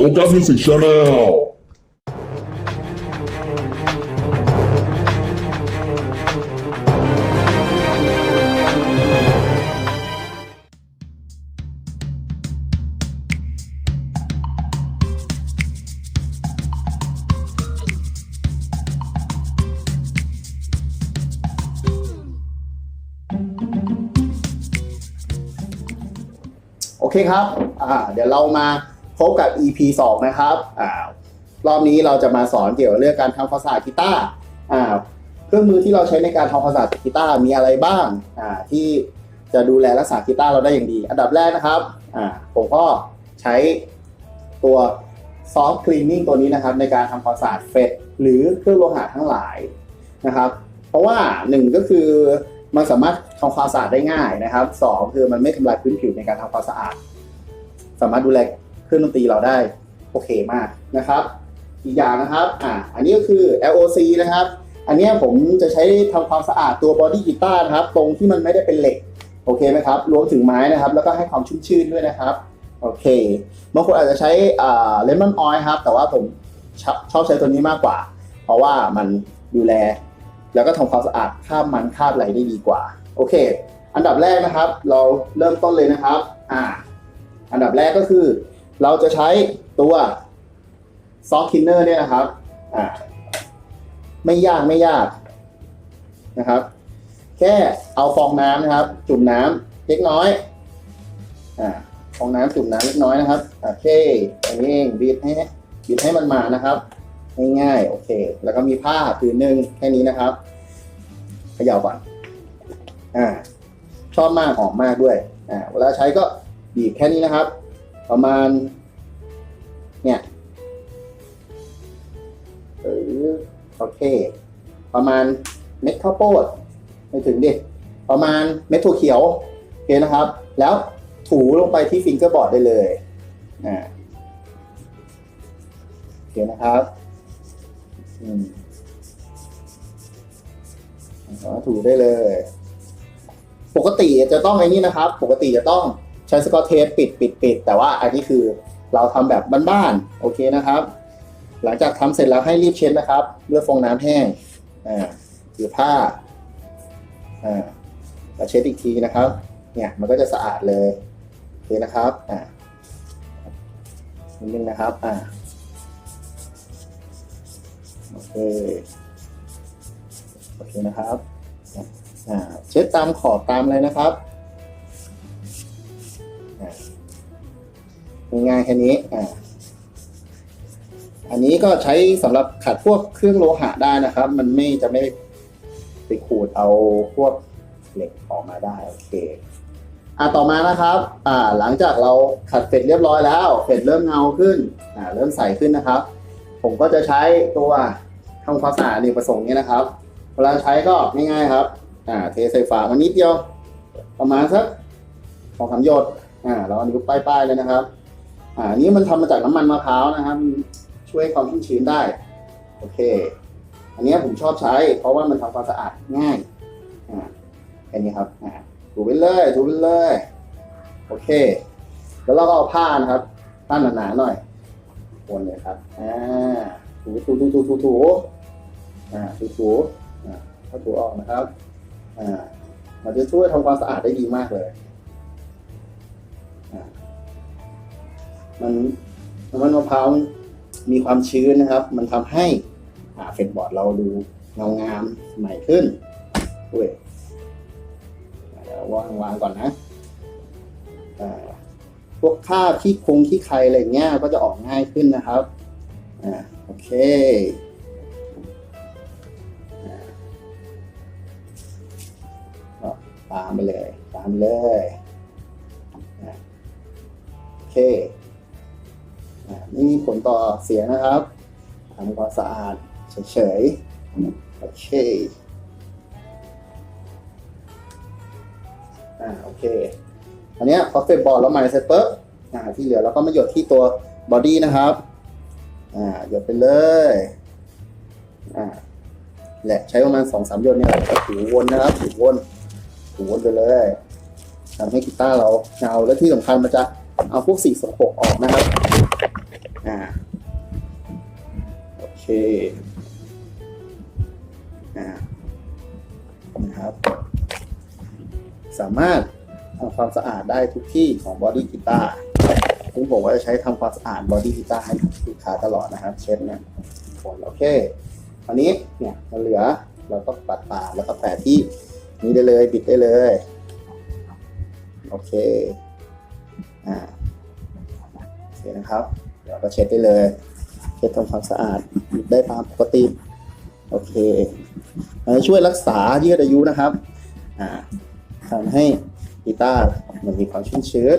Ogas Music Channel โอเคครับ อ่า เดี๋ยวเรามา พบกับ EP 2 นะครับอ่ารอบนี้เราจะมาสอนเกี่ยวกับเรื่องการทำความสะอาดกีตาร์อ่าเครื่องมือที่เราใช้ในการทำความสะอาดกีตาร์มีอะไรบ้างอ่าที่จะดูแลรักษากีตาร์เราได้อย่างดี อันดับแรกนะครับอ่าผมก็ใช้ตัว soft cleaning ตัวนี้นะครับ ในการทำความสะอาดเฟดหรือเครื่องโลหะทั้งหลายนะครับ เพราะว่าหนึ่งก็คือมันสามารถทำความสะอาดได้ง่ายนะครับสองคือมันไม่ทำลายพื้นผิวในการทำความสะอาด สามารถดูแล รื่องดนตรีเราได้โอเคมากนะครับ อีกอย่างนะครับอ่าอันนี้ก็คือ LOC นะครับ อันนี้ผมจะใช้ทำความสะอาดตัวบอดี้กีตาร์นะครับ ตรงที่มันไม่ได้เป็นเหล็กโอเคไหมครับรวมถึงไม้นะครับ แล้วก็ให้ความชุ่มชื่นด้วยนะครับโอเคบางคนอาจจะใช้เลมอนออยล์ครับ แต่ว่าผมชอบชอบใช้ตัวนี้มากกว่า เพราะว่ามันดูแล แล้วก็ทำความสะอาดคราบมันคราบอะไรได้ดีกว่า โอเค อันดับแรกนะครับ เราเริ่มต้นเลยนะครับ อ่า อันดับแรกก็คือ เราจะใช้ตัวซอฟต์คินเนอร์เนี่ยนะครับอ่าไม่ยากไม่ยากนะครับ แค่เอาฟองน้ำนะครับ จุ่มน้ำเล็กน้อยอ่าฟองน้ำจุ่มน้ำเล็กน้อยนะครับโอเคอันนี้เองบีบให้บีบให้มันมานะครับง่ายๆโอเค แล้วก็มีผ้าผืนหนึ่งแค่นี้นะครับเขย่าก่อนอ่าชอบมากหอมมากด้วยอ่าเวลาใช้ก็บีบแค่นี้นะครับ ประมาณ เนี่ยเออโอเค ประมาณเม็ดข้าวโพดไม่ถึงดิ ประมาณเม็ดถั่วเขียวโอเคนะครับ แล้วถูลงไปที่ฟิงเกอร์บอร์ดได้เลยอ่าโอเคนะครับอืมถูได้เลย ปกติจะต้องไอ้นี่นะครับ ปกติจะต้อง ใช้สกอตเทปปิดปิดปิดแต่ว่าอันนี้คือเราทำแบบบ้านๆโอเคนะครับ หลังจากทำเสร็จแล้วให้รีบเช็ดนะครับด้วยฟองน้ำแห้งอ่าหรือผ้าอ่าเช็ดอีกทีนะครับ เนี่ยมันก็จะสะอาดเลยโอเคนะครับอ่านิดนึงนะครับอ่าโอเคโอเคนะครับอ่าเช็ดตามขอบตามเลยนะครับ ง่ายๆแค่นี้อ่าอันนี้ก็ใช้สำหรับขัดพวกเครื่องโลหะได้นะครับ มันไม่จะไม่ไปขูดเอาพวกเหล็กออกมาได้โอเคอ่าต่อมานะครับ อ่า หลังจากเราขัดเสร็จเรียบร้อยแล้วเสร็จเริ่มเงาขึ้น อ่า เริ่มใสขึ้นนะครับ ผมก็จะใช้ตัวทำความสะอาดอเนกประสงค์นี้นะครับ เวลาใช้ก็ง่ายๆครับ อ่า เทใส่ฝามานิดเดียว ประมาณสักสองสามหยด อ่า แล้วอันนี้วป้ายๆเลยนะครับ อ่าอันนี้มันทำมาจากน้ำมันมะพร้าวนะครับ ช่วยความชุ่มชื้นได้ โอเค อันนี้ผมชอบใช้ เพราะว่ามันทำความสะอาดง่ายอ่าแค่นี้ครับอ่าถูไปเลยถูไปเลย โอเค แล้วเราก็เอาผ้านะครับผ้าหนาๆหน่อยวนเลยครับอ่าถูถูถูถูถูถูอ่าถูถูอ่าถ้าถูออกนะครับอ่ามันจะช่วยทำความสะอาดได้ดีมากเลยอ่า มันน้ำมันมะพร้าวมีความชื้นนะครับ มันทำให้อ่าเฟดบอร์ดเราดูเงางามใหม่ขึ้นด้วยเดี๋ยวางวางก่อนนะพวกค่าบขี้คงขี้ใครอะไรเงี้ยก็จะออกง่ายขึ้นนะครับอโอเคอ่าก็ตามไปเลย ตามไปเลยโอเค ม่มีผลต่อเสียงนะครับทำความสะอาดเฉยๆ โอเคอ่าโอเค อันเนี้ยพอเฟรบอร์ดเราใหม่เสร็จปุ๊บอ่าที่เหลือเราก็มาหยดที่ตัวบอดี้นะครับอ่าหยดไปเลยอ่าแหละใช้ประมาณสองสามหยดเนี่ยถูวนนะครับถูวนถูวนไปเลยทำให้กีตาร์เราเงาและที่สำคัญมันจะเอาพวกสีสกปรกออกนะครับ อ่าเคอ่านะครับ สามารถทำความสะอาดได้ทุกที่ของบอดี้กีตาร์ซึ่งผมก็จะใช้ทำความสะอาดบอดี้กีตาร์ให้ลูกค้าตลอดนะครับเช็ดเนี่ยโอเคอันนี้เนี่ยมันเหลือเราก็ปัดปาแล้วก็แปะที่นี้ได้เลยปิดได้เลย โอเค อ่าโอเคนะครับ เดี๋ยวก็เช็ดได้เลย เช็ดทำความสะอาดได้ตามปกติโอเคมันช่วยรักษายืดอายุนะครับอ่าทำให้กีตาร์มันมีความชุ่มชื้น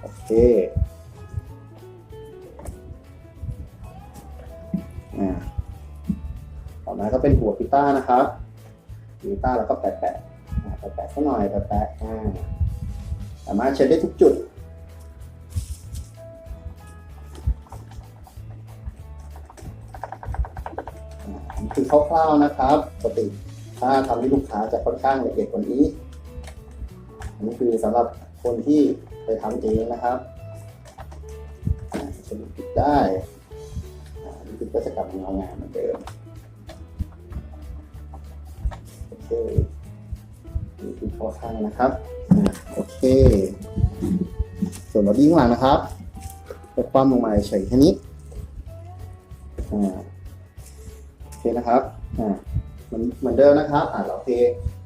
โอเคอ่าต่อมาก็เป็นหัวกีตาร์นะครับกีตาร์เราก็แปะแปะแปะแปะสักหน่อยแปะแปะอ่าสามารถเช็ดได้ทุกจุด คือคร่าวๆนะครับปกติถ้าทำให้ลูกค้าจะค่อนข้างละเอียดกว่านี้ อันนี้คือสำหรับคนที่ไปทำเองนะครับจะปิดได้อ่าอันนี่คือก็จะกลับมาเงางามเหมือนเดิมโอเคนี่คือข้อข้างนะครับโอเค ส่วนเราดิ้งหลังนะครับจะคว่ำลงมาเฉยแค่นี้อ่า เคนะครับอ่าเหมือนเหมือนเดิมนะครับอ่าเราเท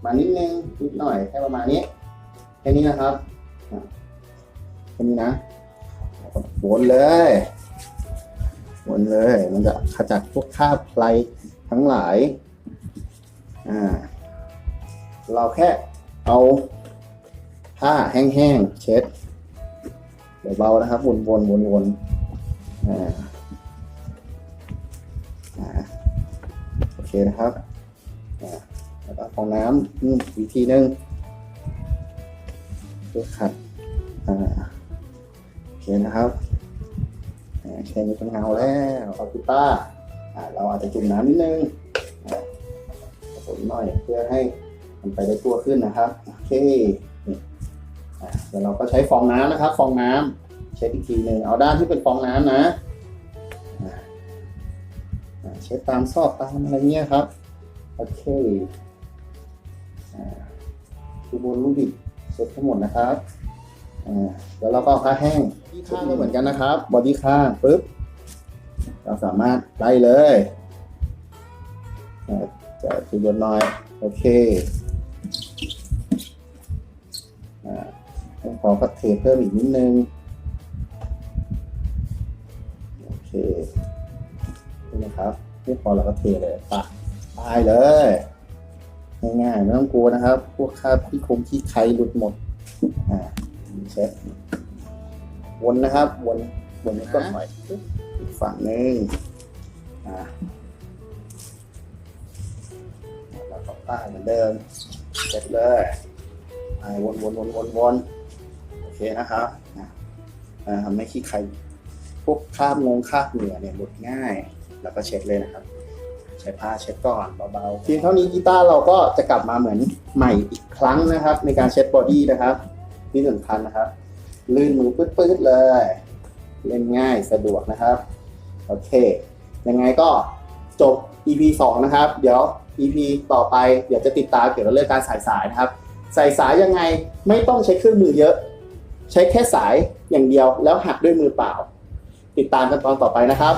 มานิดนึงนิดหน่อยแค่ประมาณนี้แค่นี้นะครับอ่าแค่นี้นะวก็วนเลยวนเลย มันจะขจัดพวกคราบไพลทั้งหลายอ่าเราแค่เอาผ้าแห้งๆเช็ดเบาๆนะครับวนๆวนๆอ่า เคนะครับแล้วก็ฟองน้ำอืมวิธีหนึ่งเพื่อขัดอ่าโอเคนะครับอ่าแค่นี้ก็เงาแล้วเอากีตาร์อ่าเราอาจจะจุ่มน้ำนิดนึงอ่าผสมหน่อยเพื่อให้มันไปได้ตัวขึ้นนะครับโอเคเดี๋ยวเราก็ใช้ฟองน้ำนะครับ ฟองน้ำเช็ดอีกทีหนึ่งเอาด้านที่เป็นฟองน้ำนะ เช็ดตามซอกตามอะไรเงี้ยครับ โอเคคือบนลูกบิดเช็ดทั้งหมดนะครับอ่าเดี๋ยวเราก็เอาผ้าแห้งที่ข้างก็เหมือนกันนะครับ บอดี้ข้างปุ๊บ เราสามารถไล่เลยจะจุดบนน่อย โอเคอ่าต้องขอก็เทเพิ่มอีกนิดนึง โอเคนี่นะครับ ไม่พอเราก็เทเลยปะตายเลยง่ายๆไม่ต้องกลัวนะครับ พวกคราบที่คมที่ไขหลุดหมดอ่าเช็ดวนนะครับ วนวนให้ก้นหน่อยฝั่งหนึ่งอ่าแล้วก็ป้าเหมือนเดิมเสร็จเลยไปวนวนวนวนวนโอเคนะครับอะอ่าทำให้ขี้ไข่พวกคาบงงคาบเหงื่อเนี่ยหลุดง่าย แล้วก็เช็ดเลยนะครับ ใช้ผ้าเช็ดก่อนเบาๆเพียงเท่านี้กีตาร์เราก็จะกลับมาเหมือนใหม่อีกครั้งนะครับ ในการเช็ดบอดี้นะครับที่สำคัญนะครับ ลื่นมือปื๊ดๆเลย เล่นง่ายสะดวกนะครับ โอเค ยังไงก็จบ EP 2 นะครับ เดี๋ยว EP ต่อไปเดี๋ยวจะติดตามเกี่ยวกับเรื่องการใส่สายนะครับใส่สายยังไงไม่ต้องใช้เครื่องมือเยอะ ใช้แค่สายอย่างเดียวแล้วหักด้วยมือเปล่า ติดตามกันตอนต่อไปนะครับ